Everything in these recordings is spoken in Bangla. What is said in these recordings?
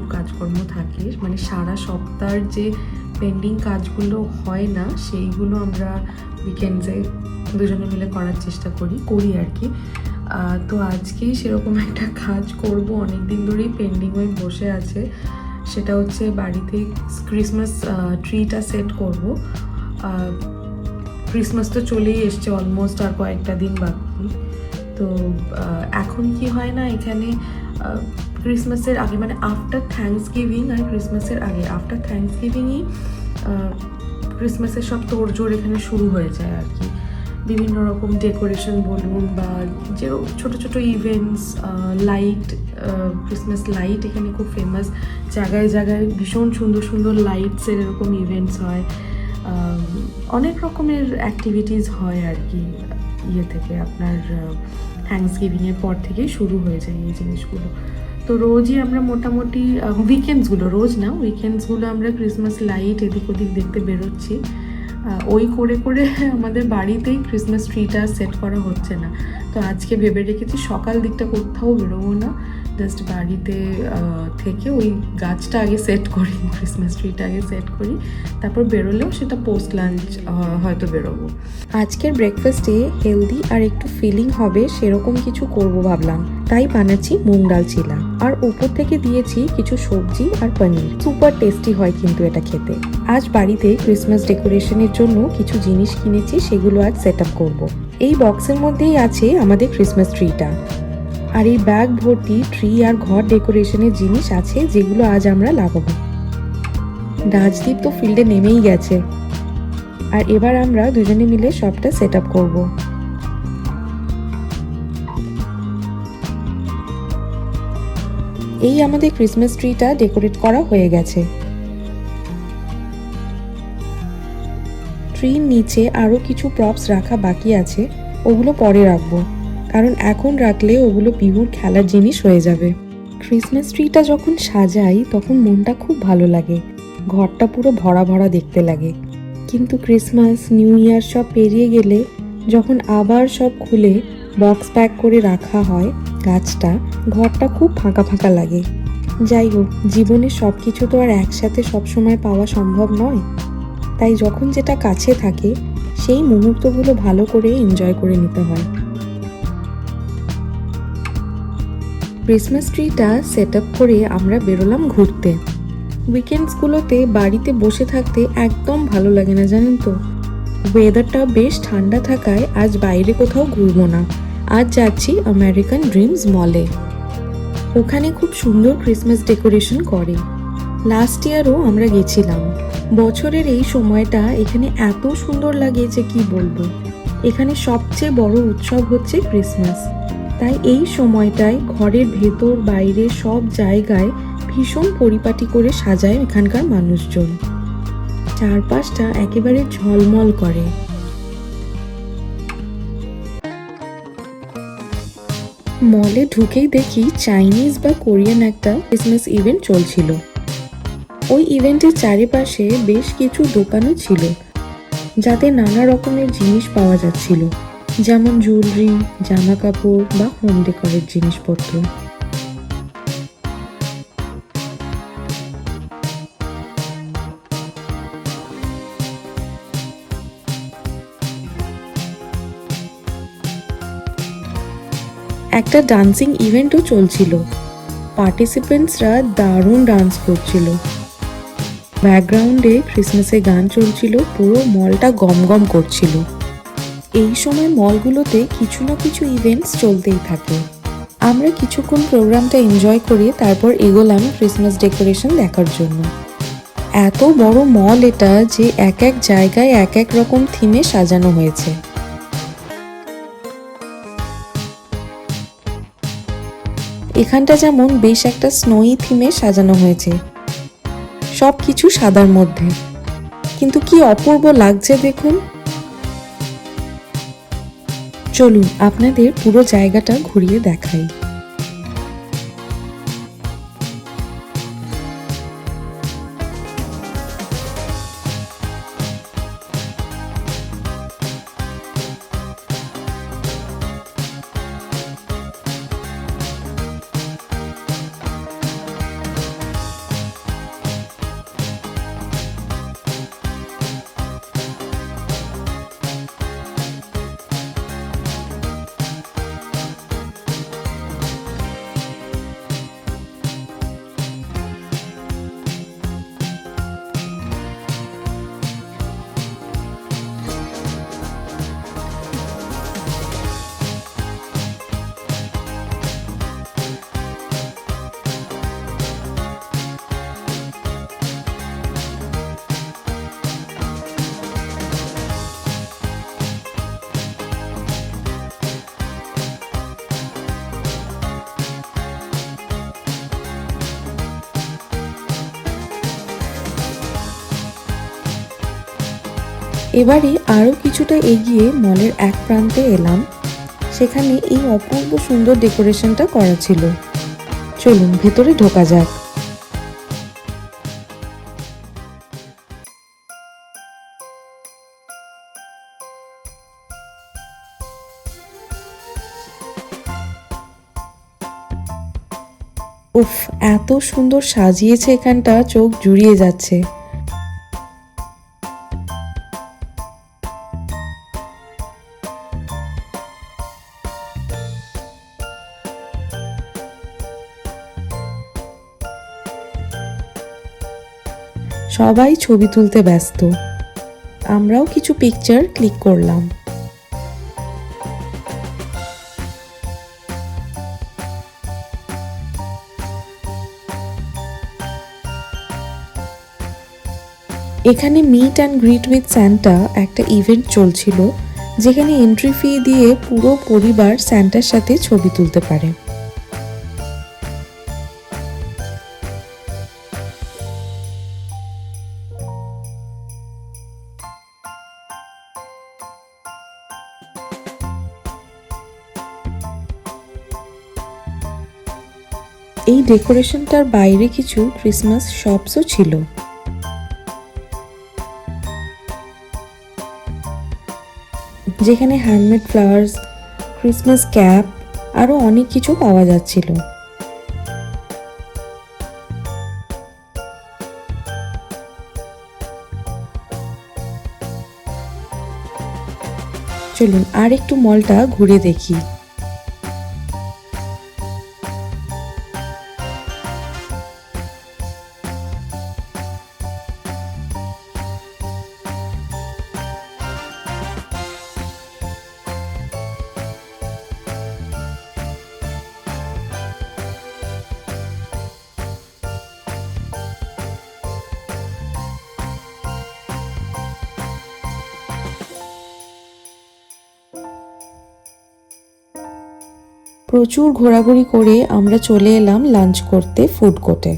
প্রচুর কাজকর্ম থাকে মানে সারা সপ্তাহের যে পেন্ডিং কাজগুলো হয় না, সেইগুলো আমরা উইকেন্ডসে দুজনে মিলে করার চেষ্টা করি করি আর কি। তো আজকেই সেরকম একটা কাজ করব অনেক দিন ধরেই পেন্ডিং হয়ে বসে আছে। সেটা হচ্ছে বাড়িতে ক্রিসমাস ট্রিটা সেট করব। ক্রিসমাস তো চলেই এসছে অলমোস্ট আর কয়েকটা দিন বাকি। তো এখন কি হয় না, এখানে ক্রিসমাসের আগে মানে আফটার থ্যাঙ্কস গিভিং আর ক্রিসমাসের আগে আফটার থ্যাঙ্কস গিভিংই ক্রিসমাসের সব তোড়জোড় এখানে শুরু হয়ে যায় আর কি। বিভিন্ন রকম ডেকোরেশন বলুন বা যে ছোট ছোট ইভেন্টস লাইট ক্রিসমাস লাইট এখানে খুব ফেমাস জায়গায় জায়গায় ভীষণ সুন্দর সুন্দর লাইটসের এরকম ইভেন্টস হয়। অনেক রকমের অ্যাক্টিভিটিস হয় আর কি ইয়ে থেকে আপনার থ্যাংকস গিভিংয়ের পর থেকেই শুরু হয়ে যায় এই জিনিসগুলো। তো রোজই আমরা মোটামুটি উইকেন্ডসগুলো রোজ না উইকেন্ডসগুলো আমরা ক্রিসমাস লাইট এদিক ওদিক দেখতে বেরোচ্ছি। ওই করে করে আমাদের বাড়িতেই ক্রিসমাস ট্রিটা সেট করা হচ্ছে না। তো আজকে ভেবে রেখেছি সকাল দিকটা কোথাও বেরোবো না। জাস্ট বাড়িতে থেকে ওই গাছটা আগে সেট করি ক্রিসমাস ট্রিটা আগে সেট করি, তারপর বেরোলেও সেটা পোস্ট লাঞ্চ হয়তো বেরোবো। আজকের ব্রেকফাস্টে হেলদি আর একটু ফিলিং হবে সেরকম কিছু করব ভাবলাম। তাই বানাচ্ছি মুগ ডাল চিলা। আর উপর থেকে দিয়েছি কিছু সবজি আর পনির। সুপার টেস্টি হয় কিন্তু এটা খেতে। আজ বাড়িতে ক্রিসমাস ডেকোরেশনের জন্য কিছু জিনিস কিনেছি, সেগুলো আজ সেট আপ করব। এই বক্সের মধ্যেই আছে আমাদের ক্রিসমাস ট্রিটা আর এই ব্যাগ ভর্তি ট্রি আর ঘর ডেকোরেশনের জিনিস আছে যেগুলো আজ আমরা লাগাবো। রাজদীপ তো ফিল্ডে নেমেই গেছে। আর এবার আমরা দুজনে মিলে সবটা সেট আপ করব। এই আমাদের ক্রিসমাস ট্রিটা ডেকোরেট করা হয়ে গেছে। ট্রির নিচে আরও কিছু প্রপস রাখা বাকি আছে, ওগুলো পরে রাখব। কারণ এখন রাখলে ওগুলো বিহুর খেলার জিনিস হয়ে যাবে। ক্রিসমাস ট্রিটা যখন সাজাই, তখন মনটা খুব ভালো লাগে। ঘরটা পুরো ভরা ভরা দেখতে লাগে। কিন্তু ক্রিসমাস নিউ ইয়ার সব পেরিয়ে গেলে, যখন আবার সব খুলে বক্স প্যাক করে রাখা হয় গাছটা, ঘরটা খুব ফাঁকা ফাঁকা লাগে। যাই হোক, জীবনে সব কিছু তো আর একসাথে সবসময় পাওয়া সম্ভব নয়। তাই যখন যেটা কাছে থাকে, সেই মুহূর্তগুলো ভালো করে এনজয় করে নিতে হয়। ক্রিসমাস ট্রিটা সেট আপ করে আমরা বেরোলাম ঘুরতে। উইকেন্ডসগুলোতে বাড়িতে বসে থাকতে একদম ভালো লাগে না, জানেন তো? ওয়েদারটা বেশ ঠান্ডা থাকায় আজ বাইরে কোথাও ঘুরবো না। আজ যাচ্ছি আমেরিকান ড্রিমস মলে ওখানে খুব সুন্দর ক্রিসমাস ডেকোরেশন করে। লাস্ট ইয়ারও আমরা গেছিলাম। বছরের এই সময়টা এখানে এত সুন্দর লাগে যে কি বলব? এখানে সবচেয়ে বড় উৎসব হচ্ছে ক্রিসমাস তাই এই সময়টায় ঘরের ভেতর, বাইরে সব জায়গায় ভীষণ পরিপাটি করে সাজায় এখানকার মানুষজন। চারপাশটা একেবারে ঝলমল করে। মলে ঢুকেই দেখি চাইনিজ বা কোরিয়ান একটা ক্রিসমাস ইভেন্ট চলছিল। ওই ইভেন্টের চারিপাশে বেশ কিছু দোকানও ছিল, যাতে নানা রকমের জিনিস পাওয়া যাচ্ছিল। যেমন জুয়েলারি জামা কাপড় বা হোম ডেকোরের জিনিসপত্র। একটা ডান্সিং ইভেন্টও চলছিল। পার্টিসিপেন্টসরা দারুণ ডান্স করছিল। ব্যাকগ্রাউন্ডে ক্রিসমাসের গান চলছিল, পুরো মলটা গমগম করছিল। এই সময় মলগুলোতে কিছু না কিছু ইভেন্টস চলতেই থাকে। আমরা কিছুক্ষণ প্রোগ্রামটা এনজয় করে তারপর এগোলাম ক্রিসমাস ডেকোরেশন দেখার জন্য। এত বড় মল এটা যে এক এক জায়গায় এক এক রকম থিমে সাজানো হয়েছে। এখানটা যেমন বেশ একটা স্নোই থিমে সাজানো হয়েছে। সব কিছু সাদার মধ্যে। কিন্তু কি অপূর্ব লাগছে দেখুন। চলুন আপনাদের পুরো জায়গাটা ঘুরিয়ে দেখাই। এবারে আরও কিছুটা এগিয়ে মলের এক প্রান্তে এলাম। সেখানে এই অপূর্ব সুন্দর ডেকোরেশনটা করা ছিল। চলুন, ভেতরে ঢোকা যাক। উফ, এত সুন্দর সাজিয়েছে এখানটা, চোখ জুড়িয়ে যাচ্ছে। সবাই ছবি তুলতে ব্যস্ত। আমরাও কিছু পিকচার ক্লিক করলাম। এখানে meet and greet with Santa একটা ইভেন্ট চলছিল, যেখানে এন্ট্রি ফি দিয়ে পুরো পরিবার স্যান্টার সাথে ছবি তুলতে পারে। এই ডেকোরেশনটার বাইরে কিছু ক্রিসমাস শপসও ছিল। যেখানে হ্যান্ডমেড ফ্লাওয়ার্স ক্রিসমাস ক্যাপ আরও অনেক কিছু পাওয়া যাচ্ছিল। চলুন আর একটু মলটা ঘুরে দেখি। প্রচুর ঘোরাঘুরি করে আমরা চলে এলাম লাঞ্চ করতে ফুড কোর্টে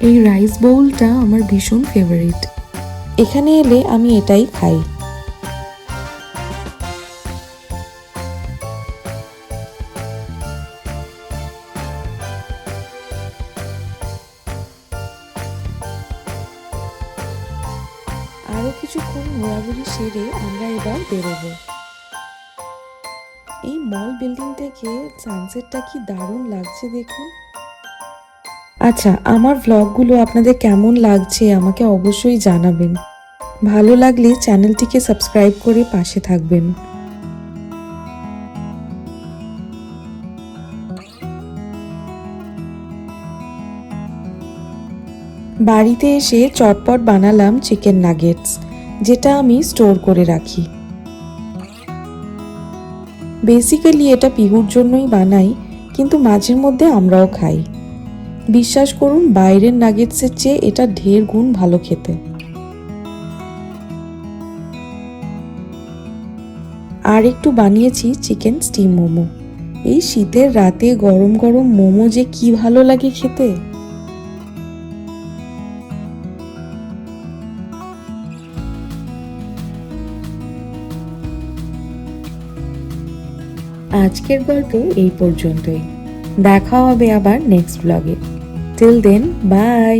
এই রাইস বোলটা আমার ভীষণ ফেভারিট এখানে এলে আমি এটাই খাই। আরও কিছুক্ষণ ঘোরাঘুরি সেরে আমরা এবার বেরোবো। এই মল বিল্ডিং থেকে সানসেটটা কি দারুণ লাগছে দেখুন। আচ্ছা আমার ভ্লগগুলো আপনাদের কেমন লাগছে আমাকে অবশ্যই জানাবেন। ভালো লাগলে চ্যানেলটিকে সাবস্ক্রাইব করে পাশে থাকবেন। বাড়িতে এসে চটপট বানালাম চিকেন নাগেটস যেটা আমি স্টোর করে রাখি। বেসিক্যালি এটা পিহুর জন্যই বানাই, কিন্তু মাঝের মধ্যে আমরাও খাই। বিশ্বাস করুন, বাইরের নাগেটসের চেয়ে এটা ঢের গুণ ভালো খেতে। আর একটু বানিয়েছি চিকেন স্টিম মোমো। এই শীতের রাতে গরম গরম মোমো যে কি ভালো লাগে খেতে! আজকের গল্প এই পর্যন্তই। দেখা হবে আবার নেক্সট ব্লগে টিল দেন বাই